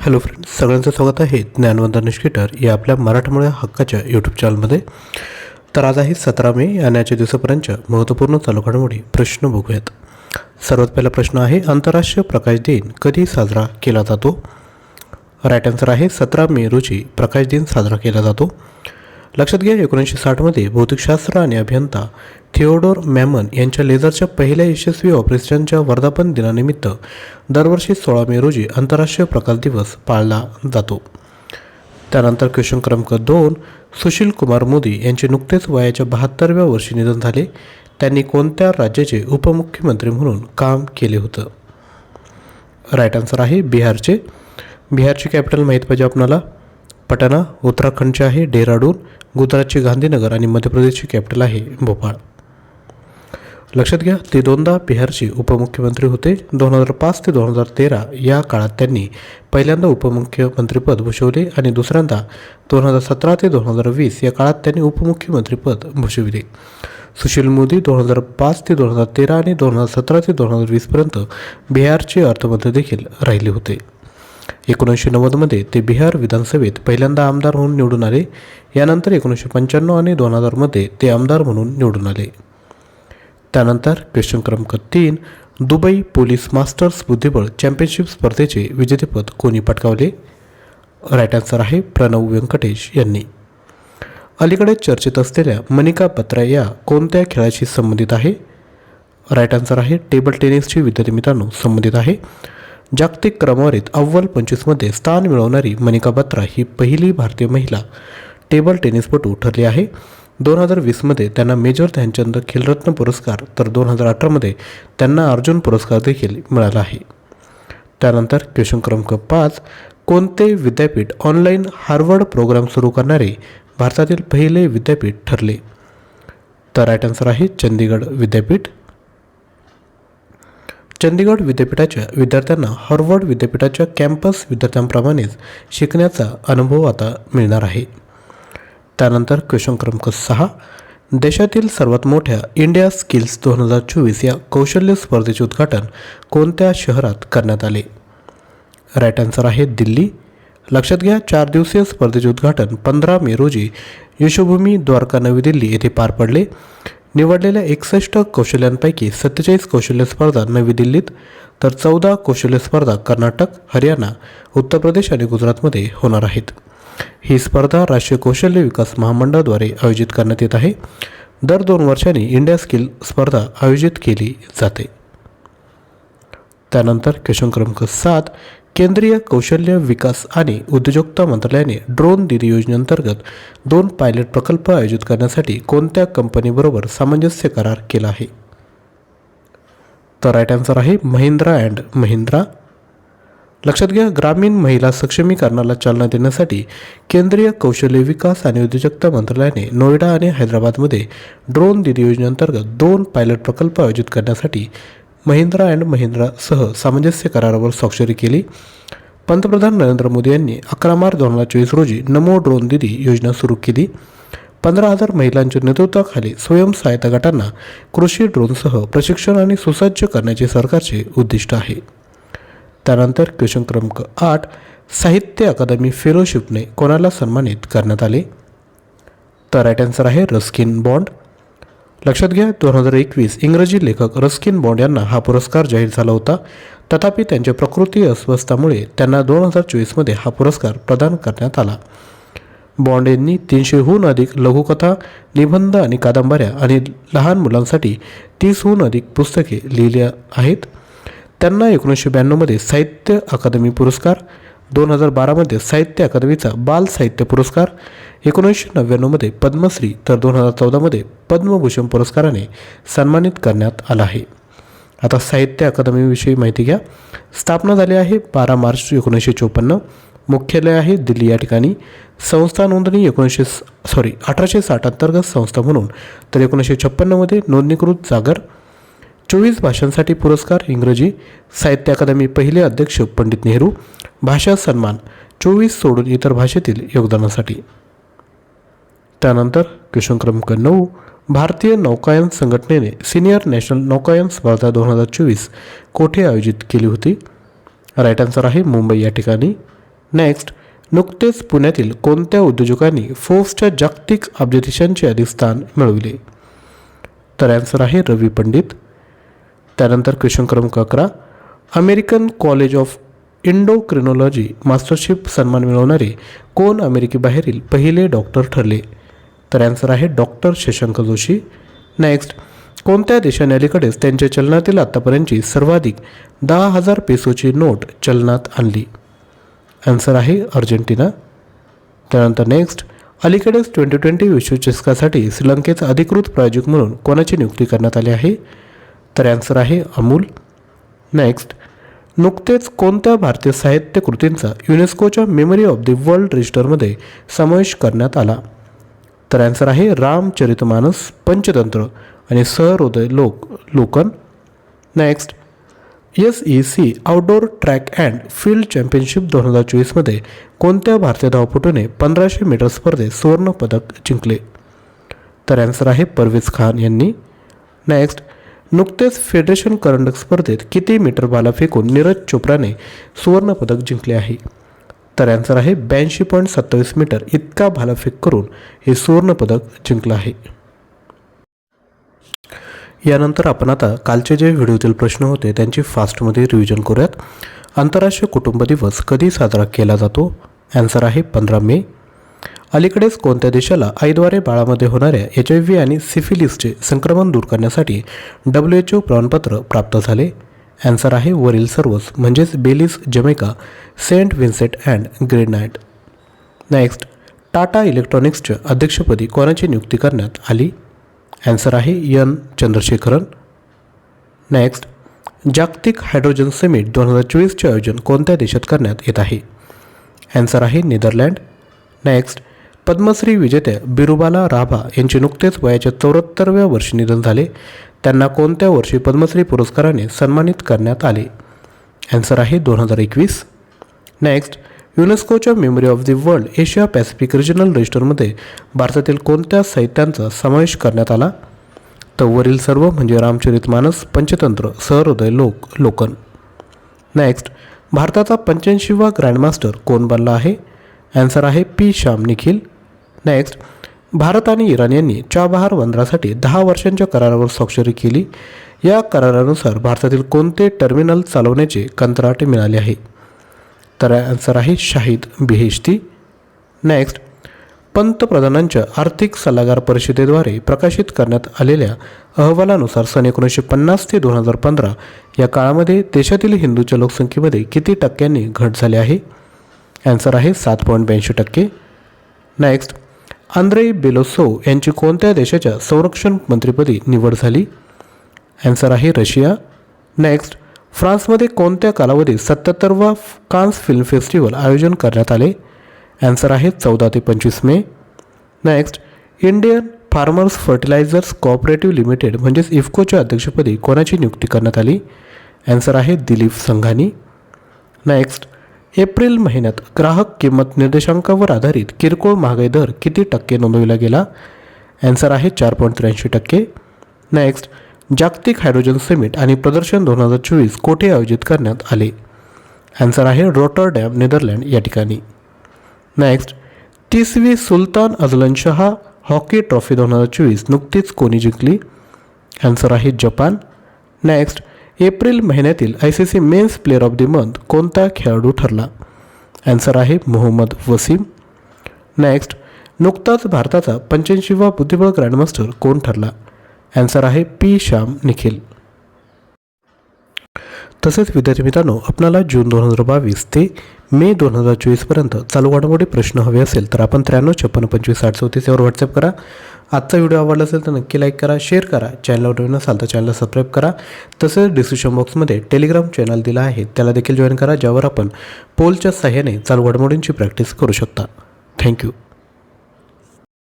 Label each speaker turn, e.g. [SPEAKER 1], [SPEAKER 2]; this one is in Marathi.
[SPEAKER 1] हॅलो फ्रेंड्स सगळ्यांचं स्वागत आहे ज्ञानवंदन निष्केटर या आपल्या मराठमोळ्या हक्काच्या यूट्यूब चॅनलमध्ये तर आज आहे सतरा मे आणि आजच्या दिवसापर्यंतच्या महत्त्वपूर्ण चालू घडामोडी प्रश्न बघूयात. सर्वात पहिला प्रश्न आहे आंतरराष्ट्रीय प्रकाश दिन कधी साजरा केला जातो? राईट आन्सर आहे सतरा मे रोजी प्रकाश दिन साजरा केला जातो. लक्षात घ्या एकोणीसशे साठमध्ये भौतिकशास्त्र आणि अभियंता थिओडोर मॅमन यांच्या लेझरच्या पहिल्या यशस्वी ऑपरेशनच्या वर्धापन दिनानिमित्त दरवर्षी सोळा मे रोजी आंतरराष्ट्रीय प्रकाश दिवस पाळला जातो. त्यानंतर क्वेश्चन क्रमांक दोन सुशील कुमार मोदी यांचे नुकतेच वयाच्या बहात्तरव्या वर्षी निधन झाले. त्यांनी कोणत्या राज्याचे उपमुख्यमंत्री म्हणून काम केले होतं? राईट आन्सर आहे बिहारचे. बिहारची कॅपिटल माहीत पाहिजे आपणाला. पटना उत्तराखंडचे आहे डेहराडून गुजरातचे गांधीनगर आणि मध्य प्रदेशची कॅपिटल आहे भोपाळ. लक्षात घ्या ते दोनदा बिहारचे उपमुख्यमंत्री होते. दोन हजार पाच ते दोन हजार तेरा या काळात त्यांनी पहिल्यांदा उपमुख्यमंत्रीपद भूषवले आणि दुसऱ्यांदा दोन हजार सतरा ते दोन हजार वीस या काळात त्यांनी उपमुख्यमंत्रीपद भूषविले. सुशील मोदी दोन हजार पाच ते दोन हजार तेरा आणि दोन हजार सतरा ते दोन हजार वीसपर्यंत बिहारचे अर्थमंत्री देखील राहिले होते. एकोणीसशे नव्वदमध्ये ते बिहार विधानसभेत पहिल्यांदा आमदार म्हणून निवडून आले. यानंतर एकोणीसशे पंच्याण्णव आणि दोन हजारमध्ये ते आमदार म्हणून निवडून आले. त्यानंतर क्वेश्चन क्रमांक तीन दुबई पोलीस मास्टर्स बुद्धिबळ चॅम्पियनशिप स्पर्धेचे विजेतेपद कोणी पटकावले? राईट आन्सर आहे प्रणव व्यंकटेश यांनी. अलीकडे चर्चेत असलेल्या मनिका बत्रा या कोणत्या खेळाशी संबंधित आहे? राईट आन्सर आहे टेबल टेनिसची विद्यार्थी मित्रांनो संबंधित आहे. जागतिक क्रमवारीत अव्वल पंचवीसमध्ये स्थान मिळवणारी मनिका बत्रा ही पहिली भारतीय महिला टेबल टेनिसपटू ठरली आहे. दोन हजार वीसमध्ये त्यांना मेजर ध्यानचंद खेलरत्न पुरस्कार तर दोन हजार अठरामध्ये त्यांना अर्जुन पुरस्कार देखील मिळाला आहे. त्यानंतर क्वेश्चन क्रमांक पाच कोणते विद्यापीठ ऑनलाईन हार्वर्ड प्रोग्राम सुरू करणारे भारतातील पहिले विद्यापीठ ठरले? तर राईट आन्सर आहे चंदीगड विद्यापीठ. चंदीगड विद्यापीठाच्या विद्यार्थ्यांना हार्वर्ड विद्यापीठाच्या कॅम्पस विद्यार्थ्यांप्रमाणेच शिकण्याचा अनुभव आता मिळणार आहे. त्यानंतर क्वेश्चन क्रमांक सहा. देशातील सर्वात मोठ्या इंडिया स्किल्स दोन हजार चोवीस या कौशल्य स्पर्धेचे उद्घाटन कोणत्या शहरात करण्यात आले? राईट आन्सर आहे दिल्ली. लक्षात घ्या चार दिवसीय स्पर्धेचे उद्घाटन पंधरा मे रोजी यशोभूमी द्वारका नवी दिल्ली येथे पार पडले. निवडलेल्या एकसष्ट कौशल्यांपैकी सत्तेचाळीस कौशल्य स्पर्धा नवी दिल्लीत तर चौदा कौशल्य स्पर्धा कर्नाटक हरियाणा उत्तर प्रदेश आणि गुजरातमध्ये होणार आहेत. ही स्पर्धा राष्ट्रीय कौशल्य विकास महामंडळाद्वारे आयोजित करण्यात येत आहे. दर दोन वर्षांनी इंडिया स्किल स्पर्धा आयोजित केली जाते. त्यानंतर क्वेश्चन क्रमांक सात केंद्रीय कौशल्य विकास आणि उद्योजकता मंत्रालयाने ड्रोन दिदी योजनेअंतर्गत दोन पायलट प्रकल्प आयोजित करण्यासाठी कोणत्या कंपनीबरोबर सामंजस्य करार केला आहे? तर राईट आन्सर आहे महिंद्रा अँड महिंद्रा. लक्षात घ्या ग्रामीण महिला सक्षमीकरणाला चालना देण्यासाठी केंद्रीय कौशल्य विकास आणि उद्योजकता मंत्रालयाने नोएडा आणि हैदराबादमध्ये ड्रोन दिदी योजनेअंतर्गत दोन पायलट प्रकल्प आयोजित करण्यासाठी महिंद्रा अँड महिंद्रासह सामंजस्य करारावर स्वाक्षरी केली. पंतप्रधान नरेंद्र मोदी यांनी अकरा मार्च दोन हजार चोवीस रोजी नमो ड्रोन दिदी योजना सुरू केली. पंधरा हजार महिलांच्या नेतृत्वाखाली स्वयंसहायता गटांना कृषी ड्रोनसह प्रशिक्षण आणि सुसज्ज करण्याचे सरकारचे उद्दिष्ट आहे. त्यानंतर क्वेश्चन क्रमांक आठ साहित्य अकादमी फेलोशिपने कोणाला सन्मानित करण्यात आले? तर राईट आन्सर आहे रस्किन बॉन्ड. लक्षात घ्या दोन हजार एकवीस इंग्रजी लेखक रस्किन बॉन्ड यांना हा पुरस्कार जाहीर झाला होता. तथापि त्यांच्या प्रकृती अस्वस्थामुळे त्यांना दोन हजार चोवीसमध्ये हा पुरस्कार प्रदान करण्यात आला. बॉन्ड यांनी तीनशेहून अधिक लघुकथा निबंध आणि कादंबऱ्या आणि लहान मुलांसाठी तीसहून अधिक पुस्तके लिहिली आहेत. त्यांना एकोणीसशे ब्याण्णवमध्ये साहित्य अकादमी पुरस्कार दोन हजार बारामध्ये साहित्य अकादमीचा बाल साहित्य पुरस्कार एकोणीसशे नव्याण्णवमध्ये पद्मश्री तर दोन हजार चौदामध्ये पद्मभूषण पुरस्काराने सन्मानित करण्यात आला आहे. आता साहित्य अकादमीविषयी माहिती घ्या. स्थापना झाली आहे बारा मार्च एकोणीसशे चोपन्न. मुख्यालय आहे दिल्ली या ठिकाणी. संस्था नोंदणी एकोणीसशे सॉरी अठराशे साठ अंतर्गत संस्था म्हणून तर एकोणीसशे छप्पन्नमध्ये नोंदणीकृत जागर चोवीस भाषांसाठी पुरस्कार इंग्रजी साहित्य अकादमी पहिले अध्यक्ष पंडित नेहरू भाषा सन्मान चोवीस सोडून इतर भाषेतील योगदानासाठी. त्यानंतर क्वेश्चन क्रमांक नऊ भारतीय नौकायन संघटनेने सिनियर नॅशनल नौकायन स्पर्धा दोन हजार चोवीस कोठे आयोजित केली होती? राईट आन्सर आहे मुंबई या ठिकाणी. नेक्स्ट नुकतेच पुण्यातील कोणत्या उद्योजकांनी फोर्सच्या जागतिक अब्जाधीशांचे अधिक स्थान मिळविले? तर आन्सर आहे रवी पंडित त्यानंतर क्वेश्चन क्रमांक अकरा. American college of endocrinology mastership सन्मान मिळवणारे कोण अमेरिकेबाहेरील पहिले डॉक्टर ठरले? तर ॲन्सर आहे डॉक्टर शशांक जोशी. नेक्स्ट कोणत्या देशाने अलीकडेच त्यांच्या चलनातील आत्तापर्यंतची सर्वाधिक दहा हजार पेसोची नोट चलनात आणली? आन्सर आहे अर्जेंटिना. त्यानंतर नेक्स्ट अलीकडेच ट्वेंटी ट्वेंटी विश्वचषकासाठी श्रीलंकेचा अधिकृत प्रायोजक म्हणून कोणाची नियुक्ती करण्यात आली आहे? तर ॲन्सर आहे अमूल. नेक्स्ट नुकतेच कोणत्या भारतीय साहित्य कृतींचा युनेस्कोच्या मेमरी ऑफ द वर्ल्ड रजिस्टरमध्ये समावेश करण्यात आला? तर ॲन्सर आहे रामचरितमानस पंचतंत्र आणि सहृदय लोक लोकन. Next S E C outdoor track and field championship दोन हजार चोवीसमध्ये कोणत्या भारतीय धावपटूने पंधराशे मीटर स्पर्धेत सुवर्णपदक जिंकले? तर ॲन्सर आहे परवेज खान यांनी. नेक्स्ट नुकतेच फेडरेशन करंडक स्पर्धेत किती मीटर भाला फेकून नीरज चोप्राने सुवर्णपदक जिंकले आहे? तर ॲन्सर आहे ब्याऐंशी पॉईंट सत्तावीस मीटर. इतका भालाफेक करून हे सुवर्णपदक जिंकलं आहे. यानंतर आपण आता कालचे जे व्हिडिओतील प्रश्न होते त्यांची फास्टमध्ये रिव्हिजन करूयात. आंतरराष्ट्रीय कुटुंब दिवस कधी साजरा केला जातो? ॲन्सर आहे पंधरा मे अलीकडेच कोणत्या देशाला आईद्वारे बाळामध्ये होणाऱ्या एच आय व्ही आणि सिफिलिसचे संक्रमण दूर करण्यासाठी डब्ल्यू एच ओ प्रमाणपत्र प्राप्त झाले? ॲन्सर आहे वरील सर्वच म्हणजेच Belize Jamaica Saint Vincent and granite. Next Tata इलेक्ट्रॉनिक्सच्या अध्यक्षपदी कोणाची नियुक्ती करण्यात आली? ॲन्सर आहे यन चंद्रशेखरन. नेक्स्ट जागतिक हायड्रोजन समिट दोन हजार चोवीसचे आयोजन कोणत्या देशात करण्यात येत आहे? ॲन्सर आहे नेदरलँड. नेक्स्ट पद्मश्री विजेत्या बिरुबाला राभा यांचे नुकतेच वयाच्या चौऱ्याहत्तरव्या वर्षी निधन झाले. त्यांना कोणत्या वर्षी पद्मश्री पुरस्काराने सन्मानित करण्यात आले? ॲन्सर आहे दोन हजार एकवीस. नेक्स्ट युनेस्कोच्या memory of the world Asia Pacific regional रजिस्टरमध्ये भारतातील कोणत्या साहित्यांचा समावेश करण्यात आला? तर वरील सर्व म्हणजे रामचरितमानस पंचतंत्र सहृदय लोक लोकन. नेक्स्ट भारताचा पंच्याऐंशीवा ग्रँडमास्टर कोण बनला आहे? ॲन्सर आहे पी श्याम निखिल. नेक्स्ट भारत आणि इराण यांनी चाबहार बंदरासाठी दहा वर्षांच्या करारावर स्वाक्षरी केली. या करारानुसार भारतातील कोणते टर्मिनल चालवण्याचे कंत्राट मिळाले आहे? तर आन्सर आहे शाहिद बिहेश्ती. नेक्स्ट पंतप्रधानांच्या आर्थिक सल्लागार परिषदेद्वारे प्रकाशित करण्यात आलेल्या अहवालानुसार सन एकोणीसशे पन्नास ते दोन हजार पंधरा या काळामध्ये देशातील हिंदूच्या लोकसंख्येमध्ये किती टक्क्यांनी घट झाली आहे? ॲन्सर आहे सात पॉईंट ब्याऐंशी टक्के. नेक्स्ट आंद्रे बेलोसोव यांची कोणत्या देशाच्या संरक्षण मंत्रीपदी निवड झाली? ॲन्सर आहे रशिया. नेक्स्ट फ्रान्समध्ये कोणत्या कालावधीत सत्याहत्तरवा कान्स फिल्म फेस्टिवल आयोजन करण्यात आले? ॲन्सर आहे चौदा ते पंचवीस May. Next Indian farmers fertilisers cooperative limited म्हणजेच इफ्कोच्या अध्यक्षपदी कोणाची नियुक्ती करण्यात आली? ॲन्सर आहे दिलीप संघानी. नेक्स्ट एप्रिल महिन्यात ग्राहक किंमत निर्देशांकावर आधारित किरकोळ महागाई दर किती टक्के नोंदविला गेला? ॲन्सर आहे चार पॉईंट त्र्याऐंशी टक्के. नेक्स्ट जागतिक हायड्रोजन समिट आणि प्रदर्शन दोन हजार चोवीस कोठे आयोजित करण्यात आले? ॲन्सर आहे रोटर डॅम नेदरलँड या ठिकाणी. Next तिसवी Sultan Azlan Shah hockey trophy दोन हजार चोवीस नुकतीच कोणी जिंकली? ॲन्सर आहे जपान. नेक्स्ट एप्रिल महिन्यातील I C C men's player of the month कोणता खेळाडू ठरला? ॲन्सर आहे मोहम्मद वसीम. नेक्स्ट नुकताच भारताचा पंच्याऐंशीवा बुद्धिबळ ग्रँडमास्टर कोण ठरला? ॲन्सर आहे पी श्याम निखिल. तसेच विद्यार्थी मित्रांनो आपणाला जून दोन हजार बावीस ते मे दोन हजार चोवीसपर्यंत चालू घडामोडी प्रश्न हवे असेल तर आपण त्र्याण्णव छप्पन्न पंचवीस साठ चौतीस यावर व्हॉट्सअप करा. आजचा व्हिडिओ आवडला असेल तर नक्की लाईक करा शेअर करा. चॅनलवर नवीन असाल तर चॅनलला सबस्क्राईब करा. तसेच डिस्क्रिप्शन बॉक्समध्ये टेलिग्राम चॅनल दिला आहे त्याला देखील जॉईन करा ज्यावर आपण पोलच्या सहाय्याने चालू घडामोडींची प्रॅक्टिस करू शकता. थँक्यू